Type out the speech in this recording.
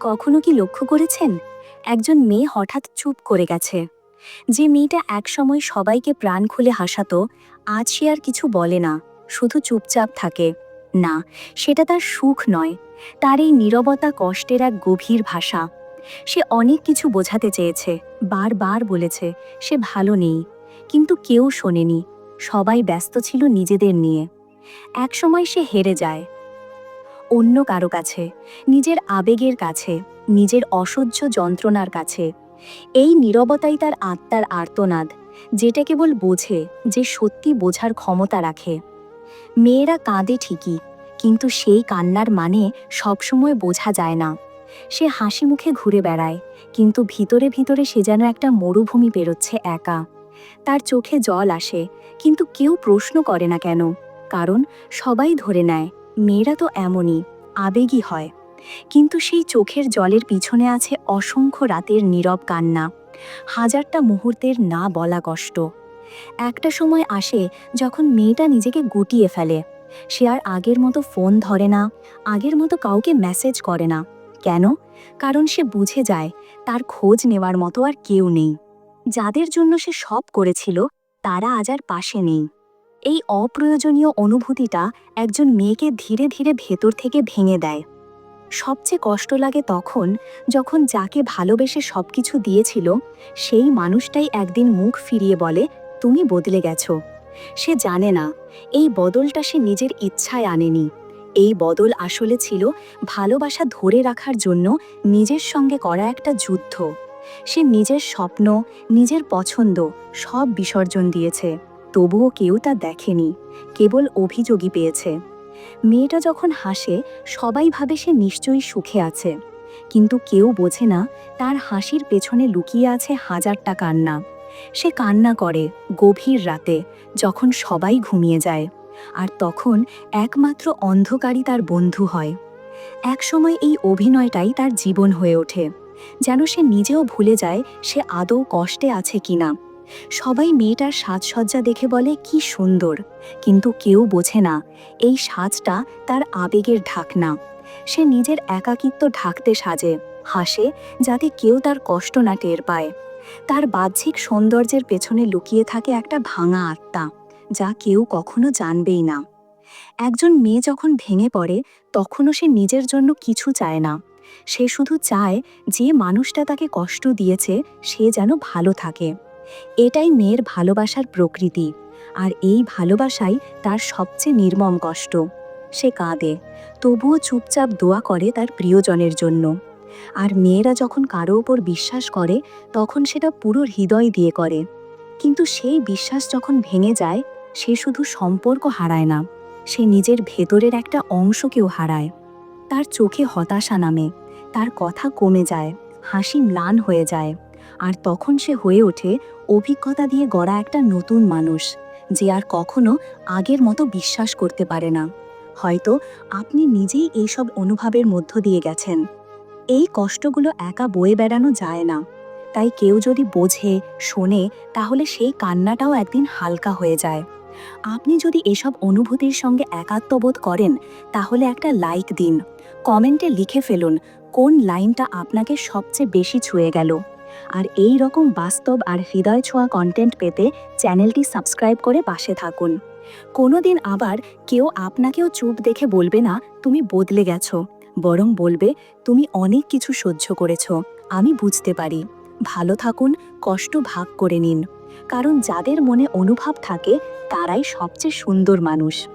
কখনো কি লক্ষ্য করেছেন? একজন মেয়ে হঠাৎ চুপ করে গেছে। যে মেয়েটা একসময় সবাইকে প্রাণ খুলে হাসাতো, আজ সে আর কিছু বলে না, শুধু চুপচাপ থাকে। না, সেটা তার সুখ নয়, তার এই নীরবতা কষ্টের এক গভীর ভাষা। সে অনেক কিছু বোঝাতে চেয়েছে, বারবার বলেছে, সে ভালো নেই। কিন্তু কেউ শোনেনি, সবাই ব্যস্ত ছিল নিজেদের নিয়ে। একসময় সে হেরে যায় অন্য কারও কাছে, নিজের আবেগের কাছে, নিজের অসহ্য যন্ত্রণার কাছে। এই নীরবতাই তার আত্মার আর্তনাদ, যেটা কেবল বোঝে, যে সত্যি বোঝার ক্ষমতা রাখে। মেয়েরা কাঁদে ঠিকই, কিন্তু সেই কান্নার মানে সবসময় বোঝা যায় না। সে হাসি মুখে ঘুরে বেড়ায়, কিন্তু ভিতরে ভিতরে সে যেন একটা মরুভূমি পেরোচ্ছে একা। তার চোখে জল আসে, কিন্তু কেউ প্রশ্ন করে না কেন, কারণ সবাই ধরে নেয় মেয়েরা তো এমনই, আবেগী হয়। কিন্তু সেই চোখের জলের পিছনে আছে অসংখ্য রাতের নীরব কান্না। হাজারটা মুহূর্তের না বলা কষ্ট। একটা সময় আসে যখন মেয়েটা নিজেকে গুটিয়ে ফেলে। সে আর আগের মতো ফোন ধরে না, আগের মতো কাউকে মেসেজ করে না। কেন? কারণ সে বুঝে যায়, তার খোঁজ নেওয়ার মতো আর কেউ নেই। যাদের জন্য সে সব করেছিল, তারা আজ আর পাশে নেই। এই অপ্রয়োজনীয় অনুভূতিটা একজন মেয়েকে ধীরে ধীরে ভেতর থেকে ভেঙে দেয়। সবচেয়ে কষ্ট লাগে তখন যখন যাকে ভালোবেসে সবকিছু দিয়েছিল, সেই মানুষটাই একদিন মুখ ফিরিয়ে বলে, তুমি বদলে গেছো। সে জানে না, এই বদলটা সে নিজের ইচ্ছায় আনেনি। এই বদল আসলে ছিল ভালোবাসা ধরে রাখার জন্য নিজের সঙ্গে করা একটা যুদ্ধ। সে নিজের স্বপ্ন, নিজের পছন্দ সব বিসর্জন দিয়েছে। তবুও কেউ তা দেখেনি, কেবল অভিযোগই পেয়েছে। মেয়েটা যখন হাসে, সবাই ভাবে সে নিশ্চয়ই সুখে আছে। কিন্তু কেউ বোঝে না, তার হাসির পেছনে লুকিয়ে আছে হাজারটা কান্না। সে কান্না করে গভীর রাতে, যখন সবাই ঘুমিয়ে যায়। আর তখন একমাত্র অন্ধকারই তার বন্ধু হয়। একসময় এই অভিনয়টাই তার জীবন হয়ে ওঠে। যেন সে নিজেও ভুলে যায় সে আদৌ কষ্টে আছে কিনা। সবাই মেয়েটার সাজসজ্জা দেখে বলে, কি সুন্দর। কিন্তু কেউ বোঝে না, এই সাজটা তার আবেগের ঢাকনা। সে নিজের একাকিত্ব ঢাকতে সাজে, হাসে, যাতে কেউ তার কষ্ট না টের পায়। তার বাহ্যিক সৌন্দর্যের পেছনে লুকিয়ে থাকে একটা ভাঙা আত্মা, যা কেউ কখনো জানবেই না। একজন মেয়ে যখন ভেঙে পড়ে, তখনও সে নিজের জন্য কিছু চায় না। সে শুধু চায়, যে মানুষটা তাকে কষ্ট দিয়েছে, সে যেন ভালো থাকে। এটাই মেয়ের ভালোবাসার প্রকৃতি। আর এই ভালোবাসাই তার সবচেয়ে নির্মম কষ্ট। সে কাঁদে, তবুও চুপচাপ দোয়া করে তার প্রিয়জনের জন্য। আর মেয়েরা যখন কারও ওপর বিশ্বাস করে, তখন সেটা পুরো হৃদয় দিয়ে করে। কিন্তু সেই বিশ্বাস যখন ভেঙে যায়, সে শুধু সম্পর্ক হারায় না, সে নিজের ভেতরের একটা অংশকেও হারায়। তার চোখে হতাশা নামে, তার কথা কমে যায়, হাসি ম্লান হয়ে যায়। আর তখন সে হয়ে ওঠে অভিজ্ঞতা দিয়ে গড়া একটা নতুন মানুষ, যে আর কখনো আগের মতো বিশ্বাস করতে পারে না। হয়তো আপনি নিজেই এইসব অনুভবের মধ্য দিয়ে গেছেন। এই কষ্টগুলো একা বয়ে বেড়ানো যায় না। তাই কেউ যদি বোঝে, শোনে, তাহলে সেই কান্নাটাও একদিন হালকা হয়ে যায়। আপনি যদি এসব অনুভূতির সঙ্গে একাত্মবোধ করেন, তাহলে একটা লাইক দিন। কমেন্টে লিখে ফেলুন, কোন লাইনটা আপনাকে সবচেয়ে বেশি ছুঁয়ে গেল। আর এই রকম বাস্তব আর হৃদয় ছোঁয়া কন্টেন্ট পেতে চ্যানেলটি সাবস্ক্রাইব করে পাশে থাকুন। কোনোদিন আবার কেউ আপনাকেও চুপ দেখে বলবে না, তুমি বদলে গেছো। বরং বলবে, তুমি অনেক কিছু সহ্য করেছ, আমি বুঝতে পারি। ভালো থাকুন, কষ্ট ভাগ করে নিন। কারণ যাদের মনে অনুভব থাকে, তারাই সবচেয়ে সুন্দর মানুষ।